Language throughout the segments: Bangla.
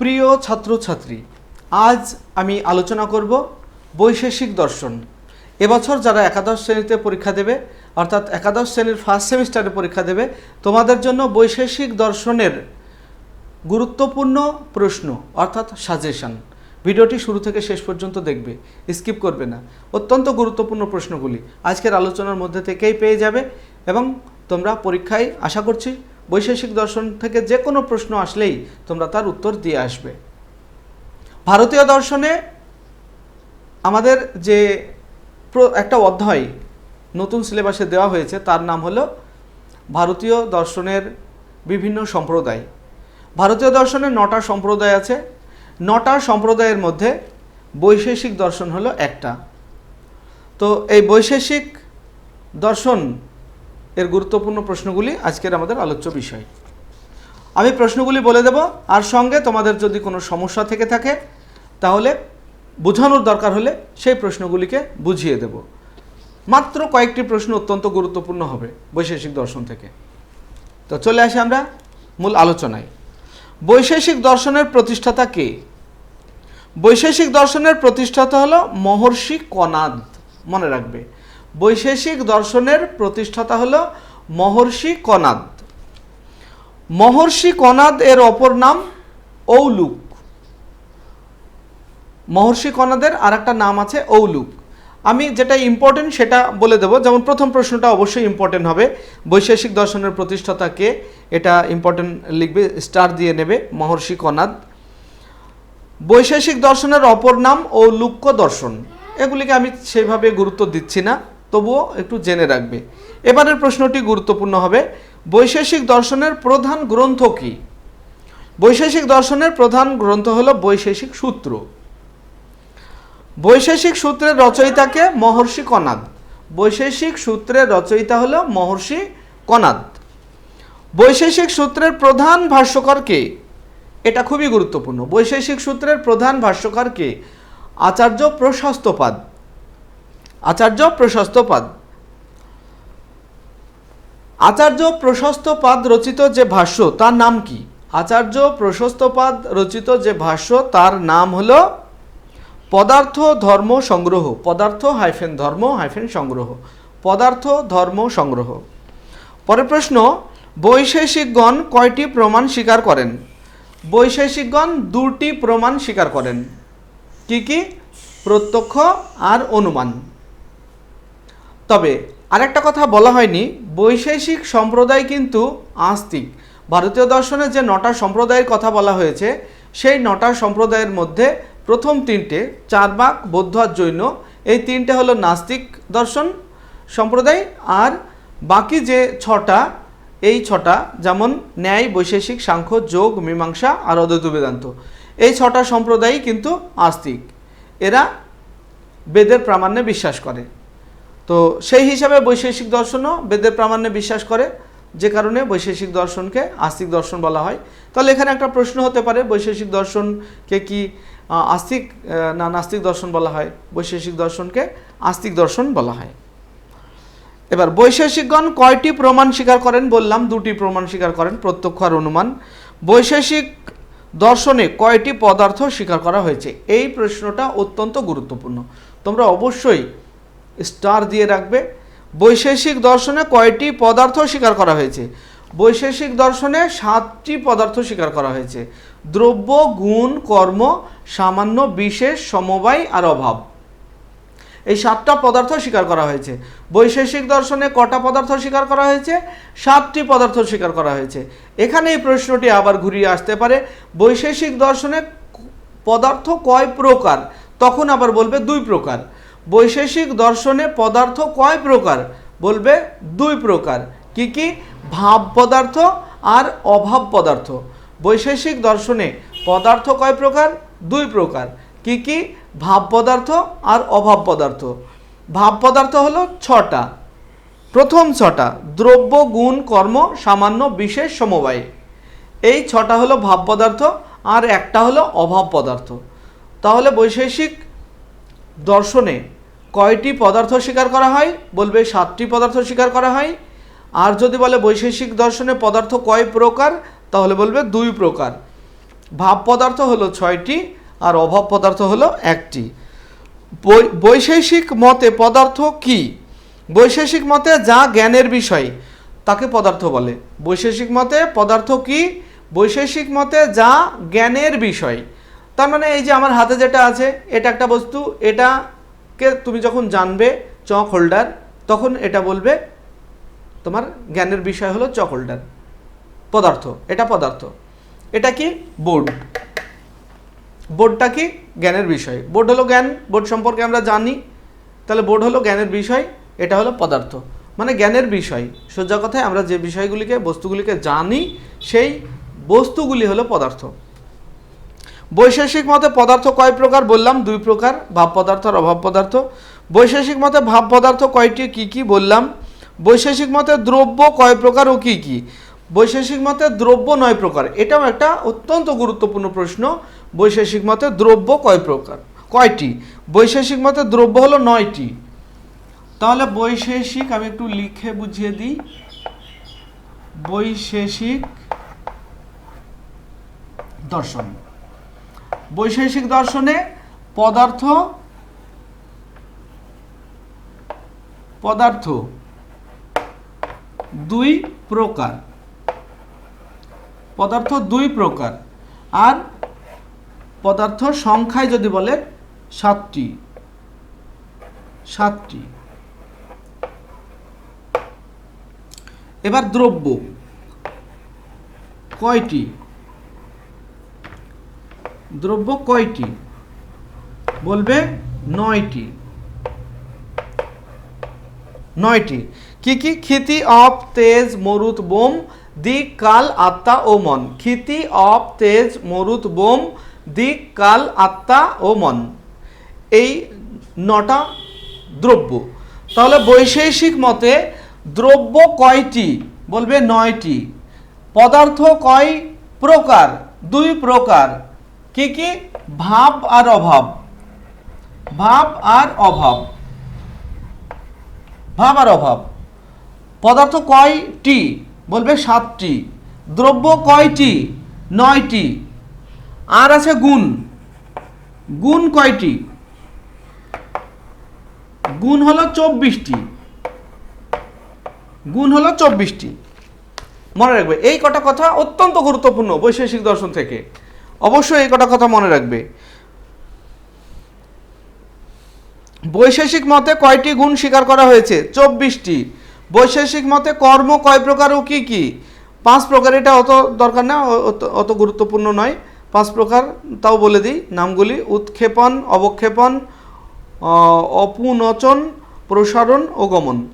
প্রিয় ছাত্রছাত্রী, আজ আমি আলোচনা করব বৈশেষিক দর্শন। এবছর যারা একাদশ শ্রেণীতে পরীক্ষা দেবে, অর্থাৎ একাদশ শ্রেণির ফার্স্ট সেমিস্টারে পরীক্ষা দেবে, তোমাদের জন্য বৈশেষিক দর্শনের গুরুত্বপূর্ণ প্রশ্ন, অর্থাৎ সাজেশন ভিডিওটি শুরু থেকে শেষ পর্যন্ত দেখবে স্কিপ করবে না। অত্যন্ত গুরুত্বপূর্ণ প্রশ্নগুলি আজকের আলোচনার মধ্যে থেকেই পেয়ে যাবে এবং তোমরা পরীক্ষায় আশা করছি বৈশেষিক দর্শন থেকে যে কোনো প্রশ্ন আসলেই তোমরা তার উত্তর দিয়ে আসবে। ভারতীয় দর্শনে আমাদের যে একটা অধ্যায় নতুন সিলেবাসে দেওয়া হয়েছে, তার নাম হলো ভারতীয় দর্শনের বিভিন্ন সম্প্রদায়। ভারতীয় দর্শনে নটা সম্প্রদায় আছে। নটা সম্প্রদায়ের মধ্যে বৈশেষিক দর্শন হলো একটা। তো এই বৈশেষিক দর্শন এর গুরুত্বপূর্ণ প্রশ্নগুলি আজকের আমাদের আলোচ্য বিষয়। আমি প্রশ্নগুলি বলে দেব, আর সঙ্গে তোমাদের যদি কোনো সমস্যা থেকে থাকে, তাহলে বোঝানোর দরকার হলে সেই প্রশ্নগুলিকে বুঝিয়ে দেব। মাত্র কয়েকটি প্রশ্ন অত্যন্ত গুরুত্বপূর্ণ হবে বৈশেষিক দর্শন থেকে। তো চলে আসি আমরা মূল আলোচনায়। বৈশেষিক দর্শনের প্রতিষ্ঠাতা কে? বৈশেষিক দর্শনের প্রতিষ্ঠাতা হলো মহর্ষি কনাদ মনে রাখবে। বৈশেষিক দর্শনের প্রতিষ্ঠাতা হলো মহর্ষি কনাদ। মহর্ষি কনাদ এর অপর নাম ঔলুক। মহর্ষি কনাদের আর একটা নাম আছে ঔলুক। আমি যেটা ইম্পর্টেন্ট সেটা বলে দেবো। যেমন প্রথম প্রশ্নটা অবশ্যই ইম্পর্টেন্ট হবে। বৈশেষিক দর্শনের প্রতিষ্ঠাতা কে? এটা ইম্পর্টেন্ট লিখবে স্টার দিয়ে নেবে, মহর্ষি কনাদ। বৈশেষিক দর্শনের অপর নাম ও লুক্য দর্শন। এগুলিকে আমি সেইভাবে গুরুত্ব দিচ্ছি না। তবুও একটু জেনে রাখবে। এবারের প্রশ্নটি গুরুত্বপূর্ণ হবে, বৈশেষিক দর্শনের প্রধান গ্রন্থ কি? বৈশেষিক দর্শনের প্রধান গ্রন্থ হল বৈশেষিক সূত্র। বৈশেষিক সূত্রের রচয়িতাকে মহর্ষি কনাদ। বৈশেষিক সূত্রের রচয়িতা হল মহর্ষি কনাদ। বৈশেষিক সূত্রের প্রধান ভাষ্যকার কে? এটা খুবই গুরুত্বপূর্ণ। বৈশেষিক সূত্রের প্রধান ভাষ্যকার কে? আচার্য প্রশস্তপাদ। আচার্য প্রশস্তপাদ আচার্য প্রশস্তপাদ রচিত যে ভাষ্য, তার নাম কি? আচার্য প্রশস্তপাদ রচিত যে ভাষ্য, তার নাম হলো পদার্থ ধর্ম সংগ্রহ, পদার্থ হাইফেন ধর্ম হাইফেন সংগ্রহ, পদার্থ ধর্ম সংগ্রহ। পরের প্রশ্ন, বৈশেষিকগণ কয়টি প্রমাণ স্বীকার করেন? বৈশেষিকগণ দুটি প্রমাণ স্বীকার করেন। কি কি? প্রত্যক্ষ আর অনুমান। তবে আরেকটা কথা বলা হয়নি, বৈশেষিক সম্প্রদায় কিন্তু আস্তিক। ভারতীয় দর্শনে যে নটা সম্প্রদায়ের কথা বলা হয়েছে, সেই নটা সম্প্রদায়ের মধ্যে প্রথম তিনটে চারবাক, বৌদ্ধ আর জৈন, এই তিনটে হলো নাস্তিক দর্শন সম্প্রদায় আর বাকি যে ছটা, এই ছটা যেমন ন্যায়, বৈশেষিক, সাংখ্য, যোগ, মীমাংসা আর অদ্বৈত বেদান্ত, এই ছটা সম্প্রদায়ই কিন্তু আস্তিক। এরা বেদের প্রামাণ্যে বিশ্বাস করে। তো সেই হিসাবে বৈশেষিক দর্শনও বেদের প্রামাণ্যে বিশ্বাস করে, যে কারণে বৈশেষিক দর্শনকে আস্তিক দর্শন বলা হয়। তাহলে এখানে একটা প্রশ্ন হতে পারে, বৈশেষিক দর্শনকে কি আস্তিক না নাস্তিক দর্শন বলা হয়? বৈশেষিক দর্শনকে আস্তিক দর্শন বলা হয়। এবার, বৈশেষিকগণ কয়টি প্রমাণ স্বীকার করেন? বললাম, দুটি প্রমাণ স্বীকার করেন, প্রত্যক্ষ আর অনুমান। বৈশেষিক দর্শনে কয়টি পদার্থ স্বীকার করা হয়েছে? এই প্রশ্নটা অত্যন্ত গুরুত্বপূর্ণ। তোমরা অবশ্যই স্টার দিয়ে রাখবে। বৈশেষিক দর্শনে কয়টি পদার্থ স্বীকার করা হয়েছে? বৈশেষিক দর্শনে সাতটি পদার্থ স্বীকার করা হয়েছে। দ্রব্য, গুণ, কর্ম, সামান্য বিশেষ সমবায় আর অভাব। এই সাতটা পদার্থ স্বীকার করা হয়েছে। বৈশেষিক দর্শনে কটা পদার্থ স্বীকার করা হয়েছে? সাতটি পদার্থ স্বীকার করা হয়েছে। এখানে এই প্রশ্নটি আবার ঘুরিয়ে আসতে পারে। বৈশেষিক দর্শনে পদার্থ কয় প্রকার? তখন আবার বলবে দুই প্রকার। বৈশেষিক দর্শনে পদার্থ কয় প্রকার? বলবে দুই প্রকার। কি কি? ভাব পদার্থ আর অভাব পদার্থ। বৈশেষিক দর্শনে পদার্থ কয় প্রকার? দুই প্রকার। কি কি? ভাব পদার্থ আর অভাব পদার্থ। ভাব পদার্থ হলো ছটা। প্রথম ছটা, দ্রব্য, গুণ, কর্ম, সামান্য, বিশেষ, সমবায়। এই ছটা হলো ভাব পদার্থ আর একটা হলো অভাব পদার্থ। তাহলে বৈশেষিক দর্শনে কয়টি পদার্থ স্বীকার করা হয়? বলবে সাতটি পদার্থ স্বীকার করা হয়। আর যদি বলে বৈশেষিক দর্শনে পদার্থ কয় প্রকার, তাহলে বলবে দুই প্রকার। ভাব পদার্থ হলো ছয়টি, আর অভাব পদার্থ হলো একটি। বৈশেষিক মতে পদার্থ কি? বৈশেষিক মতে যা জ্ঞানের বিষয়, তাকে পদার্থ বলে। বৈশেষিক মতে পদার্থ কি? বৈশেষিক মতে যা জ্ঞানের বিষয়। তার মানে এই যে আমার হাতে যেটা আছে, এটা একটা বস্তু এটাকে তুমি যখন জানবে চক হোল্ডার তখন এটা বলবে, তোমার জ্ঞানের বিষয় হলো চক হোল্ডার পদার্থ, এটা পদার্থ। এটা কি? বোর্ড। বোর্ডটা কি? জ্ঞানের বিষয়। বোর্ড হলো জ্ঞান, বোর্ড সম্পর্কে আমরা জানি। তাহলে বোর্ড হলো জ্ঞানের বিষয়, এটা হলো পদার্থ। মানে জ্ঞানের বিষয়। সোজা কথায় আমরা যে বিষয়গুলিকে, বস্তুগুলিকে জানি, সেই বস্তুগুলি হলো পদার্থ। বৈশেষিক মতে পদার্থ কয় প্রকার বললাম? দুই প্রকার, ভাব পদার্থ আর অভাব পদার্থ। বৈশেষিক মতে ভাব পদার্থ কয়টি, কি কি বললাম? বৈশেষিক মতে দ্রব্য কয় প্রকার ও কি কি? বৈশেষিক মতে দ্রব্য নয় প্রকার। এটাও একটা অত্যন্ত গুরুত্বপূর্ণ প্রশ্ন। বৈশেষিক মতে দ্রব্য কয় প্রকার? কয়টি? বৈশেষিক মতে দ্রব্য হলো নয়টি। তাহলে বৈশেষিক আমি একটু লিখে বুঝিয়ে দিই। বৈশেষিক দর্শন। বৈশেষিক দর্শনে পদার্থ পদার্থ দুই প্রকার। পদার্থ দুই প্রকার আর পদার্থ সংখ্যায় যদি বলে সাতটি সাতটি। এবার দ্রব্য কয়টি? দ্রব্য কয়টি? বলবে নয়টি। নয়টি। কি কি? ক্ষিতি, অপ, তেজ, মরুত, বোম, দিক, কাল, আত্মা ও মন। ক্ষিতি, অপ, তেজ, মরুত, বোম, দিক, কাল, আত্মা ও মন। এই নটা দ্রব্য। তাহলে বৈশেষিক মতে দ্রব্য কয়টি? বলবে নয়টি। পদার্থ কয় প্রকার? দুই প্রকার। কি কি? ভাব আর অভাব। ভাব আর অভাব। ভাব আর অভাব। পদার্থ কয়টি বলবে সাতটি। দ্রব্য কয়টি নয়টি। আর আছে গুণ। গুণ কয়টি গুণ হলো চব্বিশটি। গুণ হলো চব্বিশটি। মনে রাখবে, এই কটা কথা অত্যন্ত গুরুত্বপূর্ণ বৈশেষিক দর্শন থেকে। অবশ্যই এই কটা কথা মনে রাখবে। বৈশেষিক মতে কয়টি গুণ স্বীকার করা হয়েছে? চব্বিশটি। বৈশেষিক মতে কর্ম কয় প্রকার ও কি কি? পাঁচ প্রকার, এটা অত দরকার না অত- গুরুত্বপূর্ণ নয়। পাঁচ প্রকার, তাও বলে দিই। নামগুলি, উৎক্ষেপণ, অবক্ষেপণ অপুনচন, প্রসারণ ও গমন।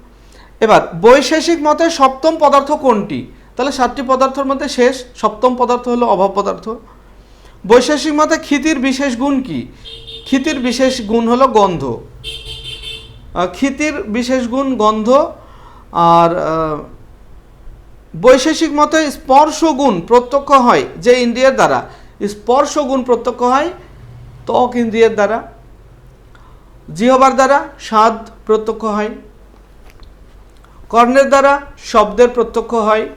এবার, বৈশেষিক মতে সপ্তম পদার্থ কোনটি? তাহলে সাতটি পদার্থের মধ্যে শেষ, সপ্তম পদার্থ হলো অভাব পদার্থ। বৈশেষিক মতে ক্ষিতির বিশেষ গুণ কি? ক্ষিতির বিশেষ গুণ হলো গন্ধ। ক্ষিতির বিশেষ গুণ গন্ধ আর বৈশেষিক মতে স্পর্শ গুণ প্রত্যক্ষ হয় যে ইন্দ্রিয়ের দ্বারা। স্পর্শ গুণ প্রত্যক্ষ হয় ত্বক ইন্দ্রিয়ের দ্বারা। জিহবার দ্বারা স্বাদ প্রত্যক্ষ হয়। কর্ণের দ্বারা শব্দের প্রত্যক্ষ হয়।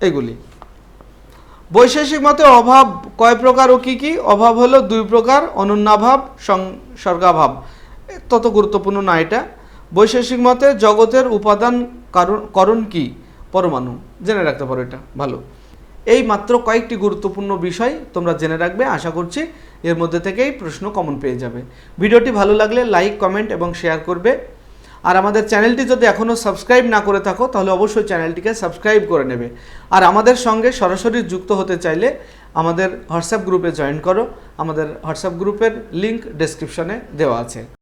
এগুলি। বৈশেষিক মতে অভাব কয় প্রকার ও কি কি? অভাব হলো দুই প্রকার অনন্যাভাব সংসর্গাভাব তত গুরুত্বপূর্ণ না এটা। বৈশেষিক মতে জগতের উপাদান কারণ, করণ কি? পরমাণু। জেনে রাখতে পারো এটা। ভালো। এই মাত্র কয়েকটি গুরুত্বপূর্ণ বিষয় তোমরা জেনে রাখবে। আশা করছি এর মধ্যে থেকেই প্রশ্ন কমন পেয়ে যাবে। ভিডিওটি ভালো লাগলে লাইক কমেন্ট এবং শেয়ার করবে। আর আমাদের চ্যানেলটি যদি এখনও সাবস্ক্রাইব না করে থাকো, তাহলে অবশ্যই চ্যানেলটিকে সাবস্ক্রাইব করে নেবে। আর আমাদের সঙ্গে সরাসরি যুক্ত হতে চাইলে আমাদের হোয়াটসঅ্যাপ গ্রুপে জয়েন করো। আমাদের হোয়াটসঅ্যাপ গ্রুপের লিঙ্ক ডেসক্রিপশনে দেওয়া আছে।